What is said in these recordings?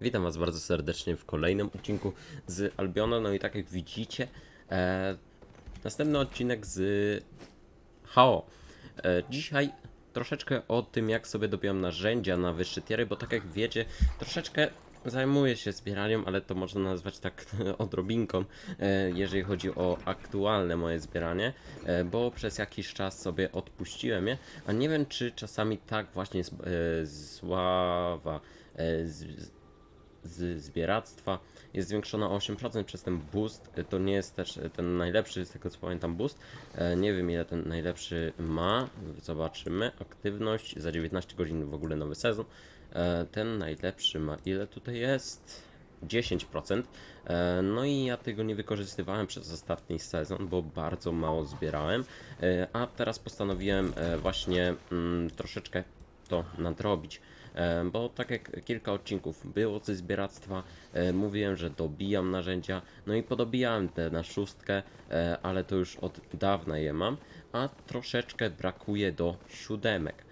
Witam Was bardzo serdecznie w kolejnym odcinku z Albiona. No i tak jak widzicie, e, następny odcinek z HAO. E, dzisiaj troszeczkę o tym, jak sobie dobijam narzędzia na wyższe tiery, bo tak jak wiecie, troszeczkę zajmuję się zbieraniem, ale to można nazwać tak odrobinką, e, jeżeli chodzi o aktualne moje zbieranie, e, bo przez jakiś czas sobie odpuściłem je, a nie wiem, czy czasami tak właśnie e, sława z, zbieractwa jest zwiększona o 8% przez ten boost. To nie jest też ten najlepszy, z tego co pamiętam, boost. E, Nie wiem ile ten najlepszy ma. Zobaczymy. Aktywność za 19 godzin w ogóle nowy sezon. E, Ten najlepszy ma ile tutaj jest? 10%. E, No i ja tego nie wykorzystywałem przez ostatni sezon, bo bardzo mało zbierałem. E, A teraz postanowiłem e, właśnie mm, troszeczkę to nadrobić. E, Bo tak jak kilka odcinków było ze zbieractwa, e, mówiłem, że dobijam narzędzia, no i podobijałem te na szóstkę, e, ale to już od dawna je mam, a troszeczkę brakuje do siódemek.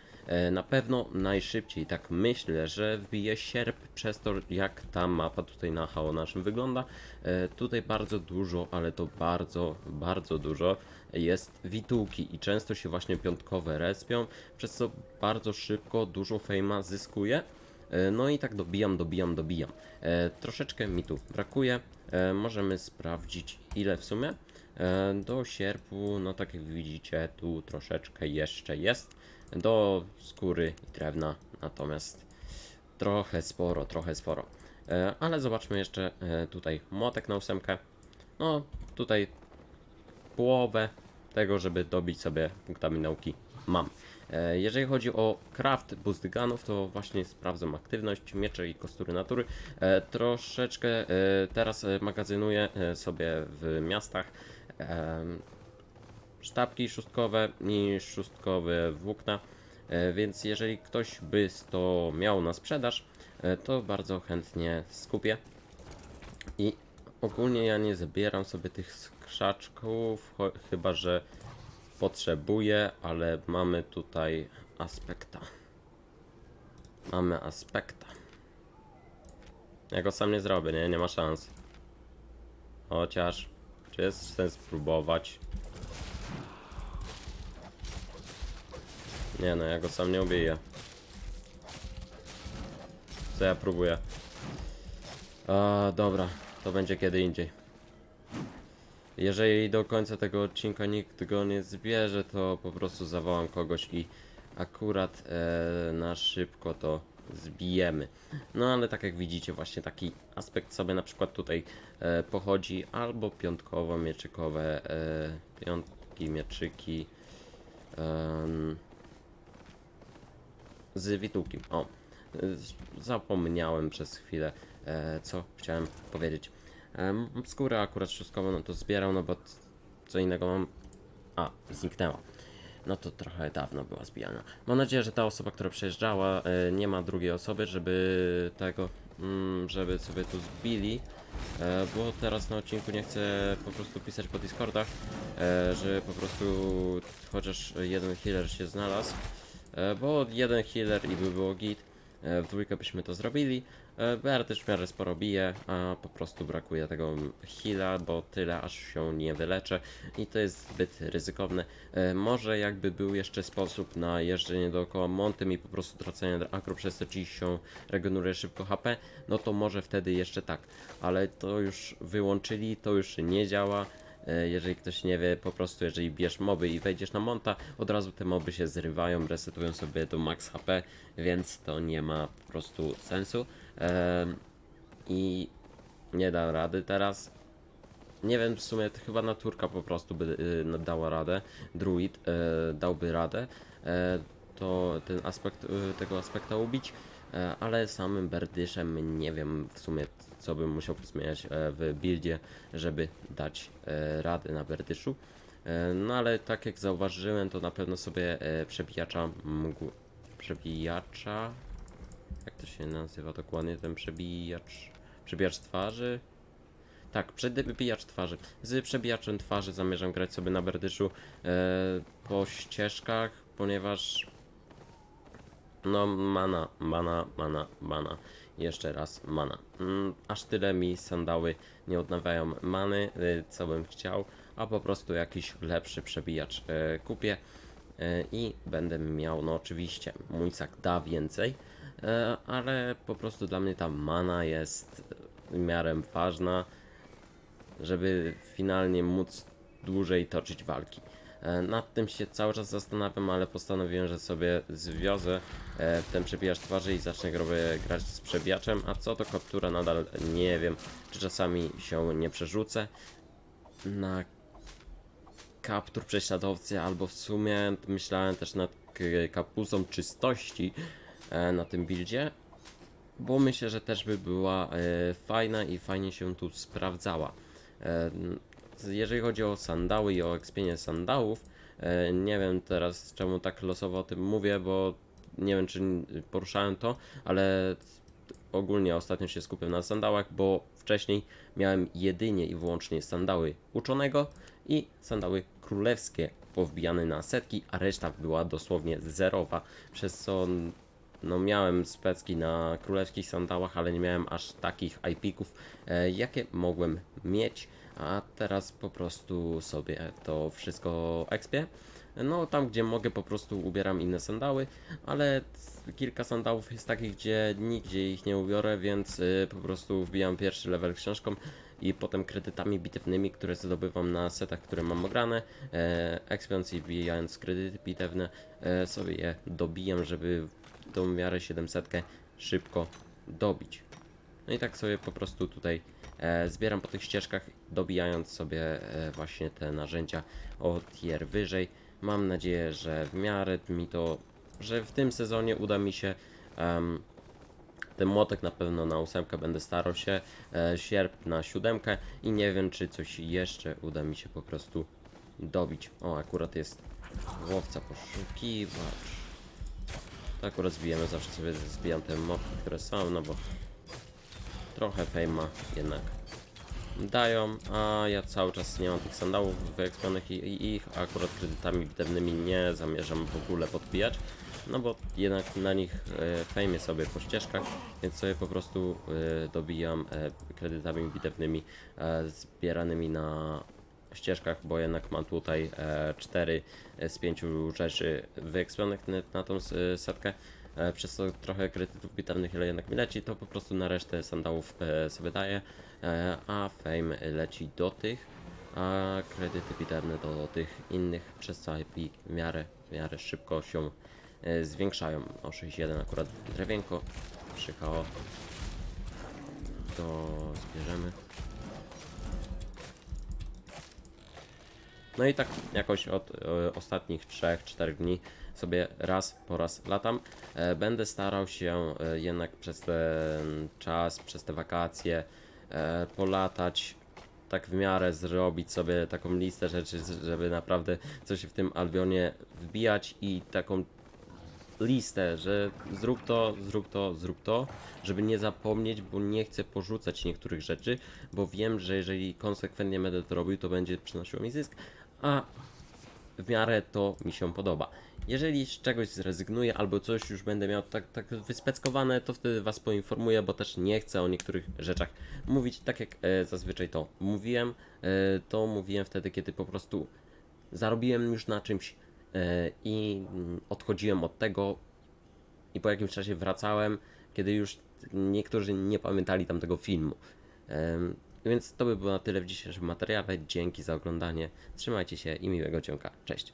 Na pewno najszybciej, tak myślę, że wbije sierp przez to, jak ta mapa tutaj na HAO naszym wygląda. Tutaj bardzo dużo, ale to bardzo, bardzo dużo jest witułki i często się właśnie piątkowe respią, przez co bardzo szybko dużo fejma zyskuję. E, No i tak dobijam, dobijam, dobijam. E, troszeczkę mi tu brakuje. E, możemy sprawdzić ile w sumie. Do sierpu, no tak jak widzicie, tu troszeczkę jeszcze jest. Do skóry i drewna natomiast trochę sporo, trochę sporo. Ale zobaczmy jeszcze tutaj młotek na ósemkę. No tutaj połowę tego, żeby dobić sobie punktami nauki mam. E, Jeżeli chodzi o craft boost to właśnie sprawdzam aktywność, miecze i kostury natury. E, Troszeczkę e, teraz magazynuję sobie w miastach sztabki szóstkowe i szóstkowe włókna. Więc jeżeli ktoś by to miał na sprzedaż, to bardzo chętnie skupię. I ogólnie ja nie zabieram sobie tych skrzaczków, chyba że potrzebuję, ale mamy tutaj aspekta. Mamy aspekta. Ja go sam nie zrobię, nie? Nie ma szans. Chociaż, czy jest sens spróbować? Nie no, ja go sam nie ubiję. Co ja próbuję? A, dobra, to będzie kiedy indziej. Jeżeli do końca tego odcinka nikt go nie zbierze, to po prostu zawołam kogoś i akurat e, na szybko to zbijemy. No ale tak jak widzicie, właśnie taki aspekt sobie na przykład tutaj e, pochodzi albo piątkowo mieczykowe e, piątki, mieczyki em, z witułki. O, zapomniałem przez chwilę, e, co chciałem powiedzieć. Skórę akurat szóstkową, no to zbierał, no bo co innego mam. A, zniknęła. No to trochę dawno była zbijana. Mam nadzieję, że ta osoba, która przejeżdżała, e, nie ma drugiej osoby, żeby tego, mm, żeby sobie tu zbili. E, bo teraz na odcinku nie chcę po prostu pisać po Discordach, że po prostu chociaż jeden healer się znalazł. Bo jeden healer i by było git. E, w dwójkę byśmy to zrobili. E, BR też w miarę sporo bije, a po prostu brakuje tego heala, bo tyle aż się nie wyleczę i to jest zbyt ryzykowne. E, może jakby był jeszcze sposób na jeżdżenie dookoła montem i po prostu tracenie akro przez to ci się regeneruje szybko HP, no to może wtedy jeszcze tak, ale to już wyłączyli, to już nie działa. E, Jeżeli ktoś nie wie, po prostu jeżeli bierz moby i wejdziesz na monta, od razu te moby się zrywają, resetują sobie do max HP, więc to nie ma po prostu sensu. Em, I nie dam rady teraz. Nie wiem, w sumie to chyba naturka po prostu by y, dała radę. Druid dałby radę. E, to ten aspekt, tego aspekta ubić. E, ale samym berdyszem nie wiem w sumie co bym musiał zmieniać e, w buildzie, żeby dać e, radę na berdyszu. No ale tak jak zauważyłem, to na pewno sobie przebijacza mógł. Przebijacza. Jak to się nazywa dokładnie ten przebijacz? Przebijacz twarzy? Tak, przebijacz twarzy. Z przebijaczem twarzy zamierzam grać sobie na berdyszu po ścieżkach, ponieważ No, mana, mana, mana, mana. Jeszcze raz mana. Mm, aż tyle mi sandały nie odnawiają many, y, co bym chciał, a po prostu jakiś lepszy przebijacz y, kupię y, i będę miał, no oczywiście, mój sak da więcej, ale po prostu dla mnie ta mana jest w miarę ważna, żeby finalnie móc dłużej toczyć walki. E, Nad tym się cały czas zastanawiam, ale postanowiłem, że sobie zwiozę e, ten przebijacz twarzy i zacznę grę, grać z przebijaczem, a co to kaptura nadal nie wiem, czy czasami się nie przerzucę na kaptur prześladowcy, albo w sumie myślałem też nad kapuzą czystości e, na tym buildzie, bo myślę, że też by była e, fajna i fajnie się tu sprawdzała. Jeżeli chodzi o sandały i o ekspienie sandałów, e, nie wiem teraz czemu tak losowo o tym mówię, bo nie wiem czy poruszałem to, ale ogólnie ostatnio się skupiam na sandałach, bo wcześniej miałem jedynie i wyłącznie sandały uczonego i sandały królewskie powbijane na setki, a reszta była dosłownie zerowa, przez co no miałem specki na królewskich sandałach, ale nie miałem aż takich IP-ków, e, jakie mogłem mieć, a teraz po prostu sobie to wszystko expię. No tam gdzie mogę po prostu ubieram inne sandały, ale kilka sandałów jest takich, gdzie nigdzie ich nie ubiorę, więc y, po prostu wbijam pierwszy level książką i potem kredytami bitewnymi, które zdobywam na setach, które mam ograne, e, expiąc i wbijając kredyty bitewne, e, sobie je dobijam, żeby tą miarę 700 szybko dobić. No i tak sobie po prostu tutaj zbieram po tych ścieżkach, dobijając sobie e, właśnie te narzędzia o tier wyżej. Mam nadzieję, że w miarę mi to, że w tym sezonie uda mi się em, ten młotek na pewno na ósemkę będę starał się, e, sierp na siódemkę i nie wiem czy coś jeszcze uda mi się po prostu dobić. O, akurat jest łowca poszukiwacz. To akurat zbijemy, zawsze sobie zbijam te mopki, które są, no bo trochę fejma jednak dają, a ja cały czas nie mam tych sandałów wyekspionych i, ich akurat kredytami bitewnymi nie zamierzam w ogóle podbijać, no bo jednak na nich e, fejmie sobie po ścieżkach, więc sobie po prostu e, dobijam e, kredytami bitewnymi e, zbieranymi na ścieżkach, bo jednak mam tutaj e, 4 z 5 rzeczy wyekspionych na, tą s- setkę. E, przez to trochę kredytów bitewnych ile jednak mi leci, to po prostu na resztę sandałów e, sobie daję, e, a fame leci do tych, a kredyty bitewne do tych innych, przez co IP w miarę, w miarę szybko się zwiększają. O 6.1 akurat drewienko przyjechało, to zbierzemy. No i tak jakoś od e, ostatnich 3-4 dni sobie raz po raz latam. E, będę starał się e, jednak przez ten czas, przez te wakacje e, polatać, tak w miarę zrobić sobie taką listę rzeczy, żeby naprawdę coś w tym Albionie wbijać i taką listę, że zrób to, zrób to, zrób to, żeby nie zapomnieć, bo nie chcę porzucać niektórych rzeczy, bo wiem, że jeżeli konsekwentnie będę to robił, to będzie przynosiło mi zysk, a w miarę to mi się podoba. Jeżeli z czegoś zrezygnuję albo coś już będę miał tak, tak wyspeckowane, to wtedy Was poinformuję, bo też nie chcę o niektórych rzeczach mówić tak jak e, zazwyczaj to mówiłem. E, to mówiłem wtedy, kiedy po prostu zarobiłem już na czymś e, i mm, odchodziłem od tego i po jakimś czasie wracałem, kiedy już niektórzy nie pamiętali tamtego filmu. Em, Więc to by było na tyle w dzisiejszym materiale. Dzięki za oglądanie. Trzymajcie się i miłego ciąga. Cześć.